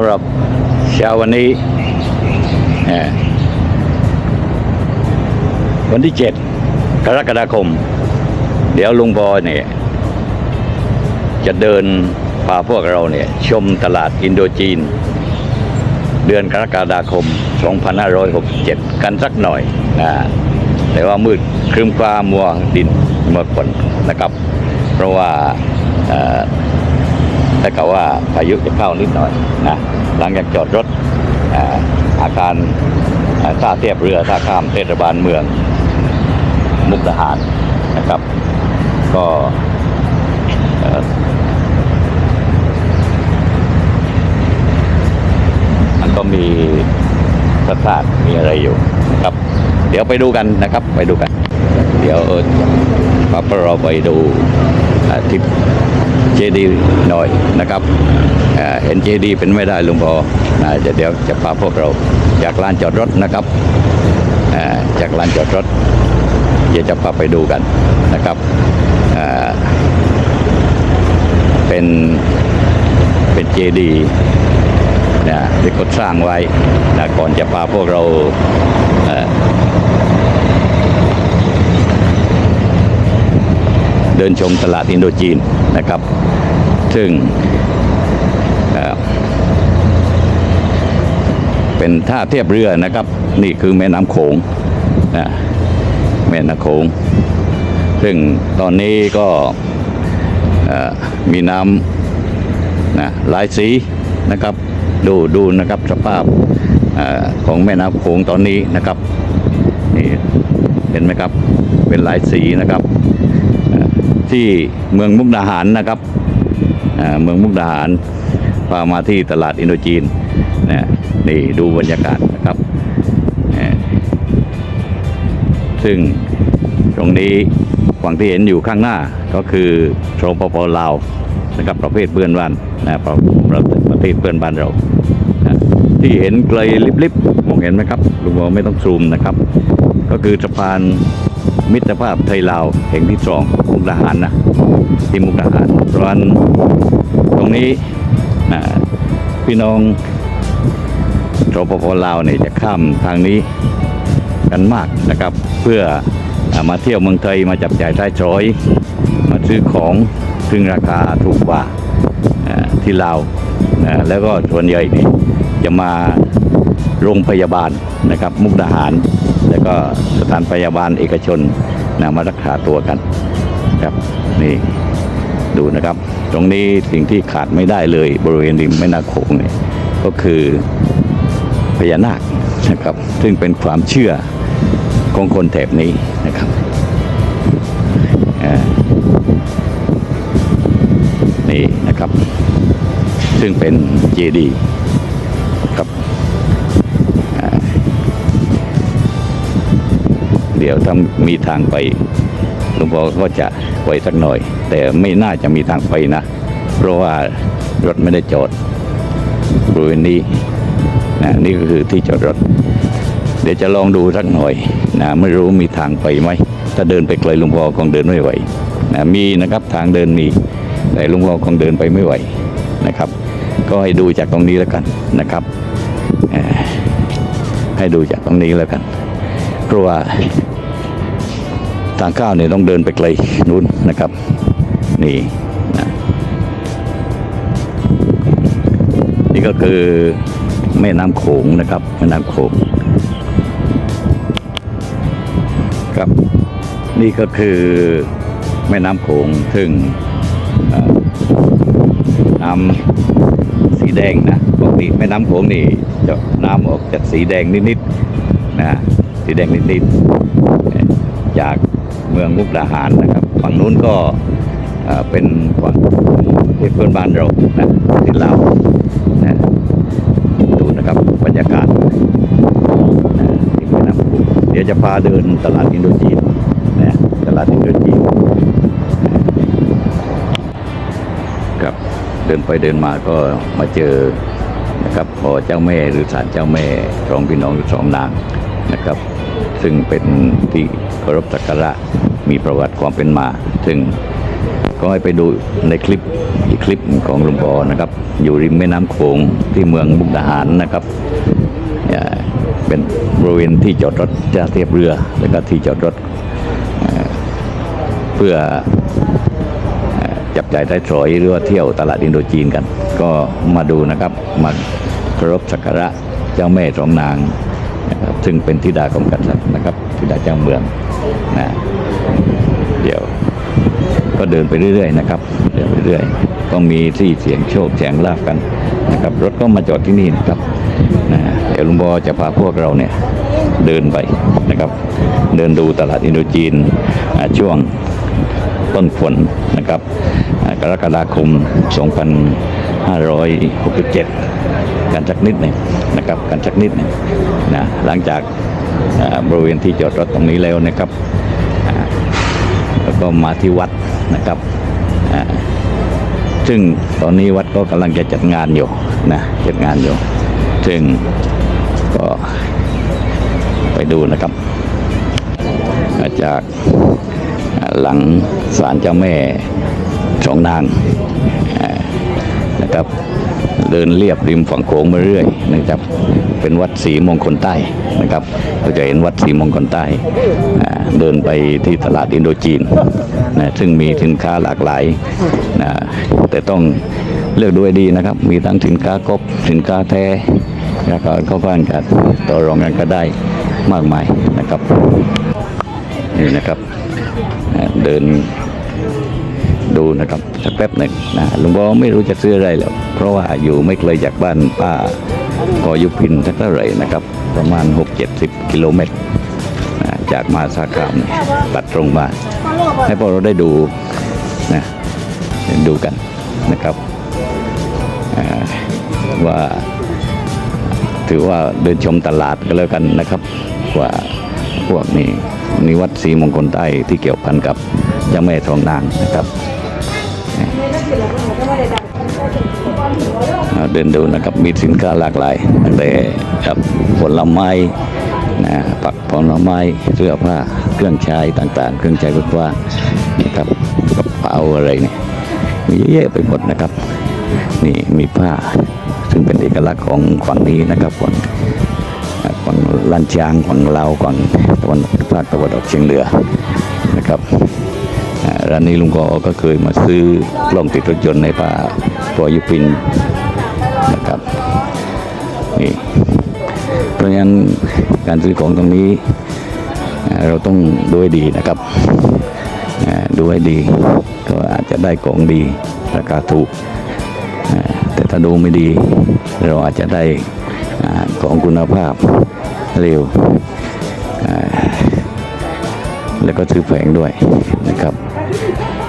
ำหรับเช้าวันนี้ วันที่เจ็ดกรกฎาคม เดี๋ยวลุงบอยเนี่ยจะเดินพาพวกเราเนี่ยชมตลาดอินโดจีน เดือนกรกฎาคม 2567 กันสักหน่อยนะแต่ว่ามืดครึ้มฟ้ามัวดินมัวฝนนะครับ เพราะว่า เอ่อถ้าเกิดว่าพายุจะเข้านิดหน่อยนะหลังจากจอดรถอาคารท่าเทียบเรือท่าข้ามเทศบาลเมือง มุกดาหารนะครับ ก็มันก็มีพระธาตุมีอะไรอยู่นะครับ เดี๋ยวไปดูกันนะครับ ไปดูกัน เดี๋ยวเออพาพวกเราไปดูที่ เจดีหน่อยนะครับเห็นเจดีเป็นไม่ได้ลุงพอนะจะเดี๋ยวจะพาพวกเราจากลานจอดรถนะครับจากลานจอดรถเดี๋ยวจะพาไปดูกันนะครับเป็นเป็นเจดีนะที่เขาสร้างไว้นะก่อนจะพาพวกเรา เดินชมตลาดอินโดจีนนะครับ ซึ่งเป็นท่าเทียบเรือนะครับ นี่คือแม่น้ำโขงนะแม่น้ำโขง ซึ่งตอนนี้ก็มีน้ำนะหลายสีนะครับ ดูดูนะครับสภาพอของแม่น้ำโขงตอนนี้นะครับนี่เห็นไหมครับ เป็นหลายสีนะครับ ที่เมืองมุกดาหารนะครับเมืองมุกดาหารพามาที่ตลาดอินโดจีนนะนี่ดูบรรยากาศนะครับ ซึ่งตรงนี้ฝั่งที่เห็นอยู่ข้างหน้าก็คือโทรปปลาวนะครับประเภทเพื่อนบ้านนะประประประเทศเพื่อนบ้านเรานะที่เห็นไกลลิบๆมองเห็นไหมครับลุงบอกไม่ต้องซูมนะครับ ก็คือสะพาน มิตรภาพไทยลาวแห่งที่สองมุกดาหารนะที่มุกดาหารเพรานตรงนี้นะพี่น้องโทรปปลาวเนี่ยจะข้ามทางนี้กันมากนะครับ เพื่ออมาเที่ยวเมืองไทยมาจับจ่ายใช้สอย มาซื้อของซึ่งราคาถูกกว่าที่ลาวแล้วก็ส่วนใหญ่นี่จะมาโรงพยาบาลนะครับ มุกดาหาร แล้วก็สถานพยาบาลเอกชนนะมารักษาตัวกันครับนี่ดูนะครับ ตรงนี้สิ่งที่ขาดไม่ได้เลย บริเวณริมแม่น้ำโขงเนี่ยก็คือพญานาคนะครับ ซึ่งเป็นความเชื่อของคนแถบนี้นะครับนี่นะครับ ซึ่งเป็นเจดีย์ครับ ดี๋ยวถ้ามีทางไปหลวงพ่อก็จะไปสักหน่อย แต่ไม่น่าจะมีทางไปนะ เพราะว่ารถไม่ได้จอดบริเวณนี้นะนี่ก็คือที่จอดรถ เดี๋ยวจะลองดูสักหน่อยนะไม่รู้มีทางไปไหมถ้าเดินไปไกลหลุงพ่อคงเดินไม่ไหวนะมีนะครับทางเดินมี แต่หลุงพ่อคงเดินไปไม่ไหวนะครับ ก็ให้ดูจากตรงนี้แล้วกันนะครับให้ดูจากตรงนี้แล้วกันเพราะว่า ทางก้าวเนี่ยต้องเดินไปไกลนู้นนะครับ นี่นะนี่ก็คือแม่น้ำโขงนะครับแม่น้ำโขงครับนี่ก็คือแม่น้ำโขงซึ่งน้ำสีแดงนะปกติแม่น้ำโขงนี่จะน้ำออกจากสีแดงนิดๆนะสีแดงนิดๆจาก มืองมุกดาหารนะครับฝั่งนู้นก็เป็นฝั่งที่เพื่อนบ้านเรานะที่ลาวนะดูนะครับบรรยากาศนะที่แม่น้ำโขงเดี๋ยวจะพาเดินตลาดอินโดจีนนะตลาดอินโดจีนครับเดินไปเดินมาก็มาเจอนะครับพอเจ้าแม่หรือศาลเจ้าแม่สองพี่น้องหรือสองนางนะครับ ซึ่งเป็นที่เคารพสักการะ มีประวัติความเป็นมา ซึ่งก็ให้ไปดูในคลิปอีกคลิปของหลุงปอนะครับ อยู่ริมแม่น้ำโขงที่เมืองมุกดาหารนะครับเป็นบริเวณที่จอดรถจะเทียบเรือ แล้วก็ที่จอดรถเพื่อจับจ่ายได้สอยหรือว่าเที่ยวตลาดอินโดจีนกัน ก็มาดูนะครับมาเคารพสักการะเจ้าแม่สองนางนะครับซึ่งเป็นธิดาของกษัตริย์นะครับธิดาเจ้าเมืองนะ เดินไปเรื่อยๆนะครับเดินไปเรื่อยก็มีที่เสียงโชคเสียงลาบกันนะครับ รถก็มาจอดที่นี่นะครับนะเดี๋ยวลุงบอจะพาพวกเราเนี่ยเดินไปนะครับ เดินดูตลาดอินโดจีนช่วงต้นฝนนะครับกรกฎาคม 2567 กันสักนิดหนึ่งนะครับกันสักนิดหนึ่งนะหลังจากบริเวณที่จอดรถตรงนี้แล้วนะครับแล้วก็มาที่วัด นะครับซึ่งตอนนี้วัดก็กำลังจะจัดงานอยู่นะจัดงานอยู่ ซึ่งก็ไปดูนะครับ จากหลังศาลเจ้าแม่สองนางนะครับเดินเรียบริมฝั่งโขงมาเรื่อยนะครับ เป็นวัดศรีมงคลใต้นะครับเราจะเห็นวัดศรีมงคลใต้ เดินไปที่ตลาดอินโดจีน นะซึ่งมีสินค้าหลากหลายนะแต่ต้องเลือกดูให้ดีนะครับ มีทั้งสินค้ากบสินค้าแท้แล้วก็เข้าบ้านกันต่อรองกันก็ได้มากมายนะครับนี่นะครับเดินดูนะครับสักแป๊บหนึ่งนะหลวงพ่อไม่รู้จะซื้ออะไรแล้วเพราะว่าอยู่ไม่ไกลจากบ้านป้าพอยุพินสักเท่าไหร่นะครับ ประมาณ 6-70 กิโลเมตร จากมาสาขามตัดตรงมา ให้พวกเราได้ดูนะดูกันนะครับว่าถือว่าเดินชมตลาดก็แล้วกันนะครับว่าพวกนี้นิวัดศรีมงคลใต้ที่เกี่ยวพันกับเจ้าแม่ทองนางนะครับเดินดูนะครับมีสินค้าหลากหลายตั้งแต่ครับผลไม้ ผักผลไม้เสื้อผ้าเครื่องใช้ต่างๆ เครื่องใช้ไฟฟ้านะครับกระเป๋าอะไรเนี่ยมีเยอะแยะไปหมดนะครับ นี่มีผ้าซึ่งเป็นเอกลักษณ์ของฝั่งนี้นะครับฝั่งฝั่งลันจางฝั่งลาวฝั่งตะวันภาคตะวันออกเฉียงเหนือนะครับร้านนี้ลุงกอก็เคยมาซื้อกล้องติดรถยนต์ในป่าปอยุปินนะครับ เพราะฉะนั้นการซื้อของตรงนี้เราต้องดูให้ดีนะครับดูให้ดีก็อาจจะได้ของดีราคาถูก แต่ถ้าดูไม่ดี เราอาจจะได้ของคุณภาพเร็ว แล้วก็ซื้อแพงด้วยนะครับ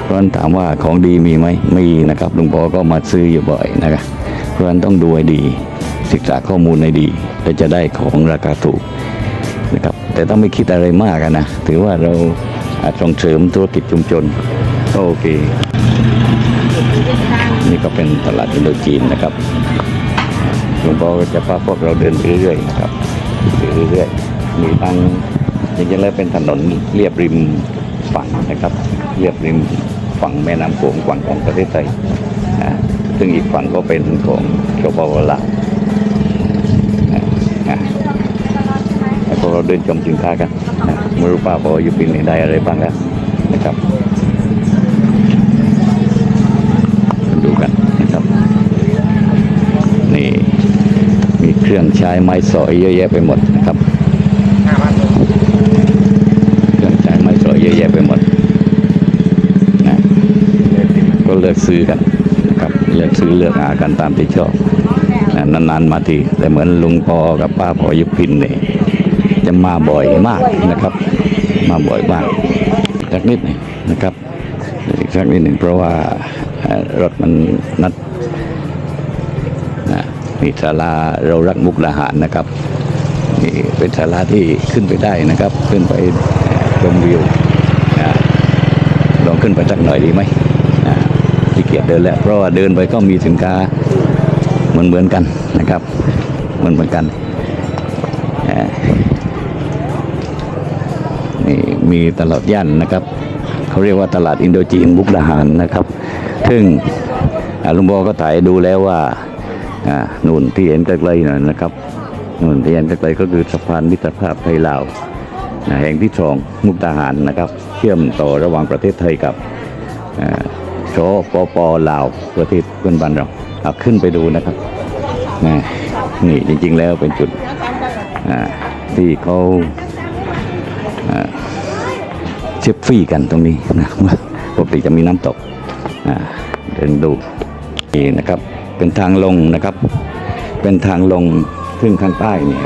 เพราะฉะนั้นถามว่าของดีมีไหมมีนะครับลุงปอก็มาซื้ออยู่บ่อยนะครับเพราะฉะนั้นต้องดูให้ดี ศึกษาข้อมูลให้ดีแล้วจะได้ของราคาถูกนะครับแต่ต้องไม่คิดอะไรมากนะ ถือว่าเราอาจส่งเสริมธุรกิจชุมชนก็โอเค นี่ก็เป็นตลาดอินโดจีนนะครับหลวงพ่อจะพาพวกเราเดินเรื่อยๆนะครับเรื่อยๆมีทั้งจริงๆแล้วเป็นถนนเรียบริมฝั่งนะครับ เรียบริมฝั่งแม่น้ำโขงฝั่งของประเทศไทยอ่าซึ่งอีกฝั่งก็เป็นของสปปลาวอ่าอ่าแล้วพวก เราเดินชมสินค้ากันนะไม่รู้ป้าพออยู่ปีนี้ได้อะไรบ้างแล้วนะครับดูกันนะครับนี่มีเครื่องใช้ไม้สอยเยอะแยะไปหมดนะครับเครื่องใช้ไม้สอยเยอะแยะไปหมดนะก็เลือกซื้อกันนะครับเลือกซื้อเลือกหากันตามที่ชอบนะนานๆมาทีแต่เหมือนลุงพอกับป้าพอยุพินเนี่ย จะมาบ่อยมากนะครับ มาบ่อยมากสักนิดหนึงนะครับอีกสักนิดหนึ่งเพราะว่ารถมันนัดนะนี่ศาลาเรารักมุกดาหารนะครับนี่เป็นศาลาที่ขึ้นไปได้นะครับ ขึ้นไปชมวิวนะลองขึ้นไปสักหน่อยดีไหมนะขี้เกียจเดินแล้ว เพราะว่าเดินไปก็มีสินค้าเหมือนเหมือนกันนะครับ เหมือนเหมือนกัน นี่มีตลาดย่านนะครับเขาเรียกว่าตลาดอินโดจีนบุกดาหารนะครับ ซึ่งลุงบอก็ถ่ายดูแล้วว่าอ่านู่นที่เห็นไกลๆหน่อยนะครับนู่นที่เห็นไกลๆก็คือสะพานมิตรภาพไทยลาวแห่งที่สองมุกดาหารนะครับ เชื่อมต่อระหว่างประเทศไทยกับโชปปลาวประเทศเพื่อนบ้านเราเอาขึ้นไปดูนะครับนี่จริงๆแล้วเป็นจุดที่เขา ฟฟี่กันตรงนี้นะปกติจะมีน้ำตกอ่าเดินดูนี่นะครับ เป็นทางลงนะครับ เป็นทางลงซึ่งข้างใต้เนี่ย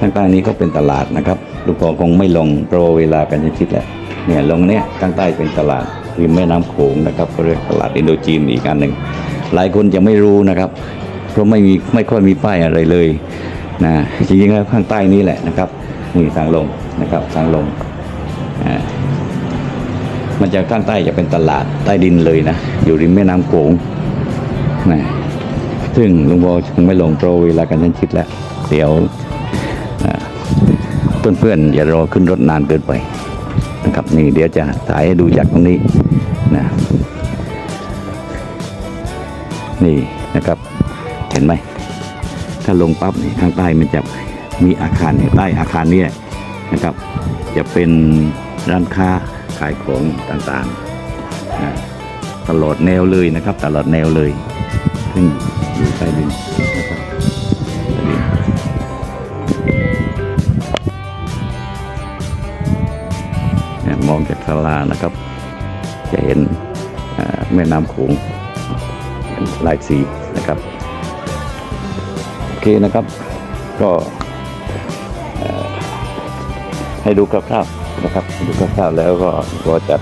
ข้างใต้นี้ก็เป็นตลาดนะครับลูกพอคงไม่ลงเพราะเวลากันชิดแล้วเนี่ยลงเนี้ยข้างใต้เป็นตลาดริมแม่น้ำโขงนะครับก็เรียกตลาดอินโดจีนอีกอันหนึ่งหลายคนจะไม่รู้นะครับ เพราะไม่มีไม่ค่อยมีป้ายอะไรเลยนะจริงๆแล้วข้างใต้นี้แหละนะครับนี่ทางลงนะครับทางลง มันจะข้างใต้จะเป็นตลาดใต้ดินเลยนะ อยู่ริมแม่น้ำโขงนะซึ่งลุงบอคงไม่ลงโปรเวลากันชันชิดแล้ว เดี๋ยวเพื่อนๆอย่ารอขึ้นรถนานเกินไปนะครับนี่เดี๋ยวจะถ่ายให้ดูจากตรงนี้นะนี่นะครับ เห็นไหม ถ้าลงปั๊บนี่ข้างใต้มันจะมีอาคารเนี่ยใต้อาคารเนี้นะครับ จะเป็น ร้านค้าขายของต่างๆนะตลอดแนวเลยนะครับ ตลอดแนวเลยซึ่งอยู่ใต้ดินนะครับมองจากศาลานะครับ จะเห็นแม่น้ำโขงเป็นลายสีนะครับ โอเคนะครับ ก็ให้ดูคร่าวๆ นะครับดูคร่าวๆแล้วก็ก็จะ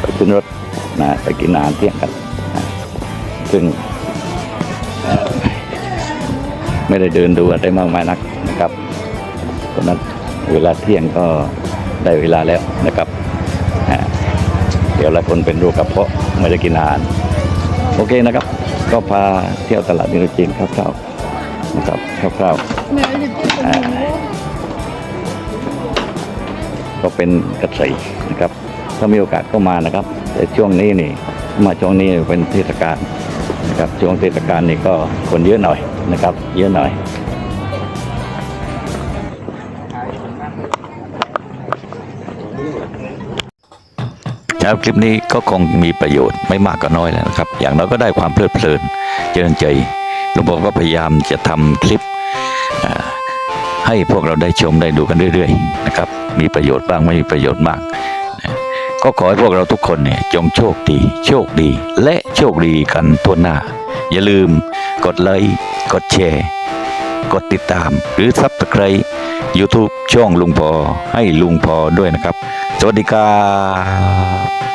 ไปขึ้นรถนะไปกินอาหารเที่ยงกันนะซึ่งไม่ได้เดินดูอะไรมากมายนักนะครับเพราะนั้นเวลาเที่ยงก็ได้เวลาแล้วนะครับเดี๋ยวหลายคนเป็นโรคกระเพาะไม่ได้กินอาหารโอเคนะครับ ก็พาเที่ยวตลาดนิรจีนคร่าวๆนะครับคร่าวๆอ่า ก็เป็นกระสีนะครับ ถ้ามีโอกาสก็มานะครับ แต่ช่วงนี้นี่มาช่วงนี้เป็นเทศกาลนะครับช่วงเทศกาลนี่ก็คนเยอะหน่อยนะครับ เยอะหน่อยครับคลิปนี้ก็คงมีประโยชน์ไม่มากก็น้อยแล้วนะครับ อย่างน้อยก็ได้ความเพลิดเพลินเจริญใจหลวงพ่อก็พยายามจะทำคลิปให้พวกเราได้ชมได้ดูกันเรื่อย ๆ นะครับ มีประโยชน์บ้างไม่มีประโยชน์มากนะก็ขอให้พวกเราทุกคนเนี่ยจงโชคดี โชคดี และโชคดีกันทั่วหน้า อย่าลืมกดไลค์กดแชร์ กดติดตาม หรือ Subscribe YouTube ช่องลุงพอให้ลุงพอด้วยนะครับ สวัสดีครับ